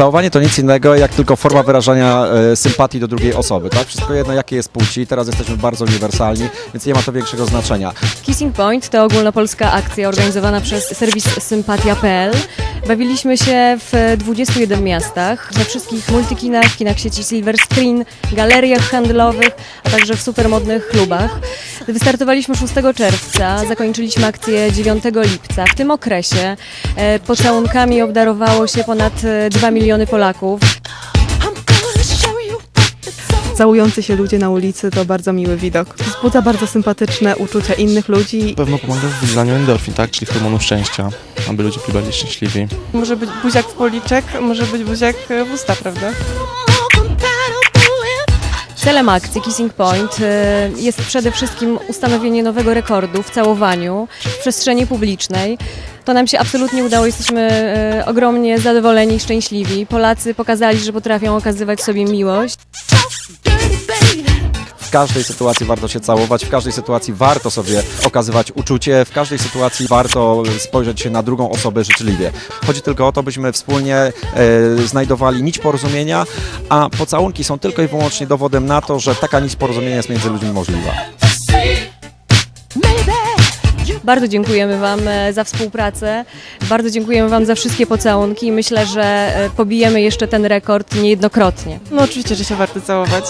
Całowanie to nic innego jak tylko forma wyrażania e, sympatii do drugiej osoby, tak? Wszystko jedno jakie jest płci, teraz jesteśmy bardzo uniwersalni, więc nie ma to większego znaczenia. Kissing Point to ogólnopolska akcja organizowana przez serwis sympatia.pl. Bawiliśmy się w 21 miastach, we wszystkich multikinach, kinach sieci Silver Screen, galeriach handlowych, a także w supermodnych klubach. Wystartowaliśmy 6 czerwca, zakończyliśmy akcję 9 lipca. W tym okresie e, pocałunkami obdarowało się ponad e, 2 miliony Polaków. Całujący się ludzie na ulicy to bardzo miły widok. Wzbudza bardzo sympatyczne uczucia innych ludzi. Na pewno pomaga w wydzielaniu endorfin, tak? czyli hormonu szczęścia, aby ludzie byli bardziej szczęśliwi. Może być buziak w policzek, może być buziak w usta, prawda? Celem akcji Kissing Point e, jest przede wszystkim ustanowienie nowego rekordu w całowaniu w przestrzeni publicznej. To nam się absolutnie udało, jesteśmy e, ogromnie zadowoleni i szczęśliwi. Polacy pokazali, że potrafią okazywać sobie miłość. W każdej sytuacji warto się całować, w każdej sytuacji warto sobie okazywać uczucie, w każdej sytuacji warto spojrzeć się na drugą osobę życzliwie. Chodzi tylko o to, byśmy wspólnie e, znajdowali nić porozumienia, a pocałunki są tylko i wyłącznie dowodem na to, że taka nić porozumienia jest między ludźmi możliwa. Bardzo dziękujemy Wam e, za współpracę, bardzo dziękujemy Wam za wszystkie pocałunki i myślę, że e, pobijemy jeszcze ten rekord niejednokrotnie. No oczywiście, że się warto całować.